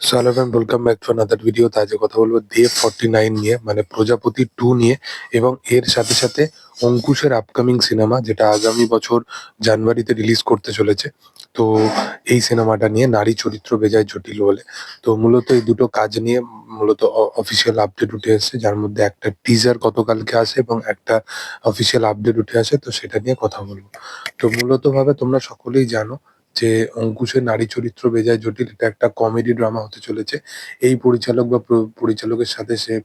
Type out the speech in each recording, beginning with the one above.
So hello friend welcome back to another video আজকে কথা বলব দেব ফর্টি নাইন নিয়ে মানে প্রজাপতি টু নিয়ে এবং এর সাথে সাথে অঙ্কুশের আপকামিং সিনেমা যেটা আগামী বছর জানুয়ারিতে রিলিজ করতে চলেছে। তো এই সিনেমাটা নিয়ে নারী চরিত্র বেজায় জটিল বলে। তো মূলত এই দুটো কাজ নিয়ে মূলত অফিসিয়াল আপডেট উঠে এসেছে, যার মধ্যে একটা টিজার গতকালকে আসে এবং একটা অফিসিয়াল আপডেট উঠে আসে, তো সেটা নিয়ে কথা বলব। তো মূলত ভাবে তোমরা সকলেই জানো যে অঙ্কুশের নারী চরিত্র বেজায় জটিল, এটা একটা কমেডি ড্রামা হতে চলেছে। এই পরিচালক বা প্র- পরিচালকের সাথে সে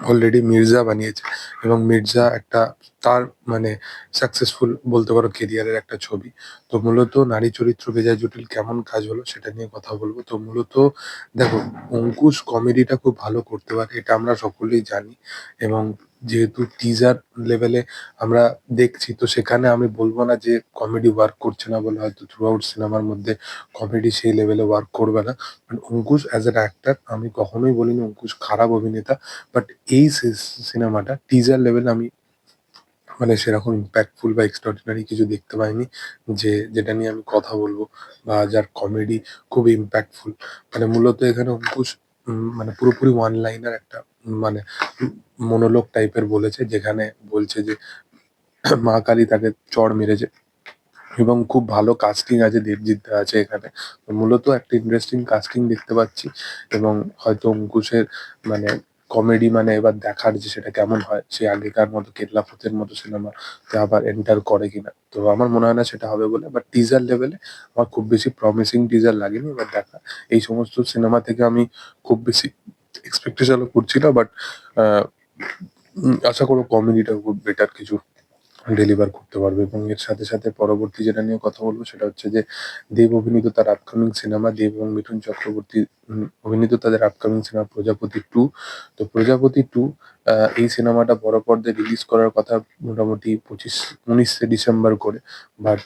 অলরেডি মির্জা বানিয়েছে এবং মির্জা একটা তার মানে সাকসেসফুল বলতে পারো কেরিয়ারের একটা ছবি। তো মূলত নারী চরিত্র বেজায় জটিল কেমন কাজ হলো সেটা নিয়ে কথা বলব। তো মূলত দেখো, অঙ্কুশ কমেডিটা খুব ভালো করতে পারে, এটা আমরা সকলেই জানি এবং যেহেতু টিজার লেভেলে আমরা দেখছি, তো সেখানে আমি বলব না যে কমেডি ওয়ার্ক করছে না বলে হয়তো থ্রু আউট সিনেমার মধ্যে কমেডি সেই লেভেলে ওয়ার্ক করবে না। But Ankush as an actor আমি কখনোই বলিনি অঙ্কুশ খারাপ অভিনেতা বাট এই সিনেমাটা টিজার লেভেলে আমি মানে সেরকম ইম্প্যাক্টফুল বা এক্সট্রাঅর্ডিনারি কিছু দেখতে পাইনি, যে, যেটা নিয়ে আমি কথা বলব বা যার কমেডি খুব ইম্প্যাক্টফুল মানে মূলত এখানে অঙ্কুশ মানে পুরোপুরি ওয়ান লাইনার একটা মানে মনোলোক টাইপের বলেছে, যেখানে বলছে যে মা কালী তাকে চড় মেরেছে এবং খুব ভালো কাস্টিং আছে, দেবজিৎ দা আছে এখানে। মূলত একটা ইন্টারেস্টিং কাস্টিং দেখতে পাচ্ছি এবং হয়তো অঙ্কুশের মানে কমেডি মানে এবার দেখার যে সেটা কেমন হয় সে আগেকার মতো কেতলা ফতের মতো সিনেমা আবার এন্টার করে কিনা। তো আমার মনে হয় না সেটা হবে বলে বাট টিজার লেভেলে আমার খুব বেশি প্রমিসিং টিজার লাগেনি এবার দেখা। এই সমস্ত সিনেমা থেকে আমি খুব বেশি এক্সপেকটেশনও করছি না বাট আশা করব কমেডিটা খুব বেটার কিছু ডেলিভার করতে পারবে এবং এর সাথে সাথে পরবর্তী যেটা নিয়ে কথা বলব সেটা হচ্ছে যে দেব অভিনীত তার আপকামিং সিনেমা দেব এবং মিঠুন চক্রবর্তী অভিনীত তাদের আপকামিং সিনেমা প্রজাপতি টু তো প্রজাপতি টু এই সিনেমাটা বড় পর্দায় রিলিজ করার কথা মোটামুটি পঁচিশ, উনিশে ডিসেম্বর করে। বাট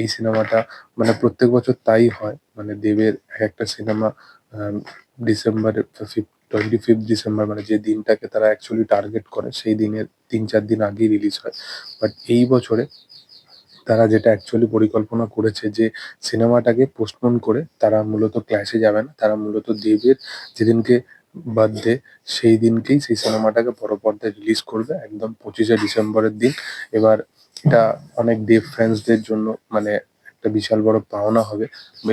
এই সিনেমাটা মানে প্রত্যেক বছর তাই হয়। মানে দেবের এক একটা সিনেমা ডিসেম্বরের টোয়েন্টি ফিফথ ডিসেম্বর মানে যে দিনটাকে তারা অ্যাকচুয়ালি টার্গেট করে, সেই দিনের তিন চার দিন আগেই রিলিজ হয়। বাট এই বছরে তারা যেটা অ্যাকচুয়ালি পরিকল্পনা করেছে যে সিনেমাটাকে পোস্টপোন করে তারা মূলত ক্লাসে যাবে না, তারা মূলত দেবের যেদিনকে বার্থডে সেই দিনকেই সেই সিনেমাটাকে বড় পর্দায় রিলিজ করবে, একদম পঁচিশে ডিসেম্বরের দিন। এবার এটা অনেক দেব ফ্যান্সদের জন্য মানে একটা বিশাল বড় পাওনা হবে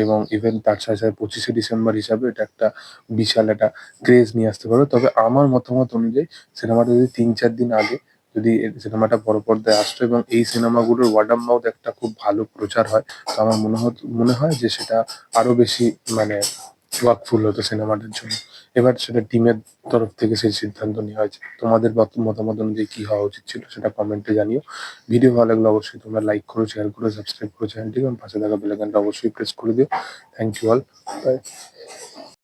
এবং ইভেন তার সাথে সাথে পঁচিশে ডিসেম্বর হিসাবে এটা একটা বিশাল একটা ক্রেজ নিয়ে আসতে পারবে। তবে আমার মতামত অনুযায়ী সিনেমাটা যদি তিন চার দিন আগে যদি সিনেমাটা বড় পর্দায় আসতো এবং এই সিনেমাগুলোর ওয়ার্ড অফ মাউথ একটা খুব ভালো প্রচার হয়, তো আমার মনে হয় মনে হয় যে সেটা আরও বেশি মানে ওয়ার্কফুল হতো সিনেমাটার জন্য। এবার সেটা টিমের তরফ থেকে সেই সিদ্ধান্ত নেওয়া হয়েছে। তোমাদের মতামত অনুযায়ী কি হওয়া উচিত ছিল সেটা কমেন্টে জানিও। ভিডিও ভালো লাগলে অবশ্যই তোমরা লাইক করো শেয়ার করো সাবস্ক্রাইব করো চ্যানেলটি এবং পাশে থাকা বেলাইকনটা অবশ্যই প্রেস করে দিও। Thank you all by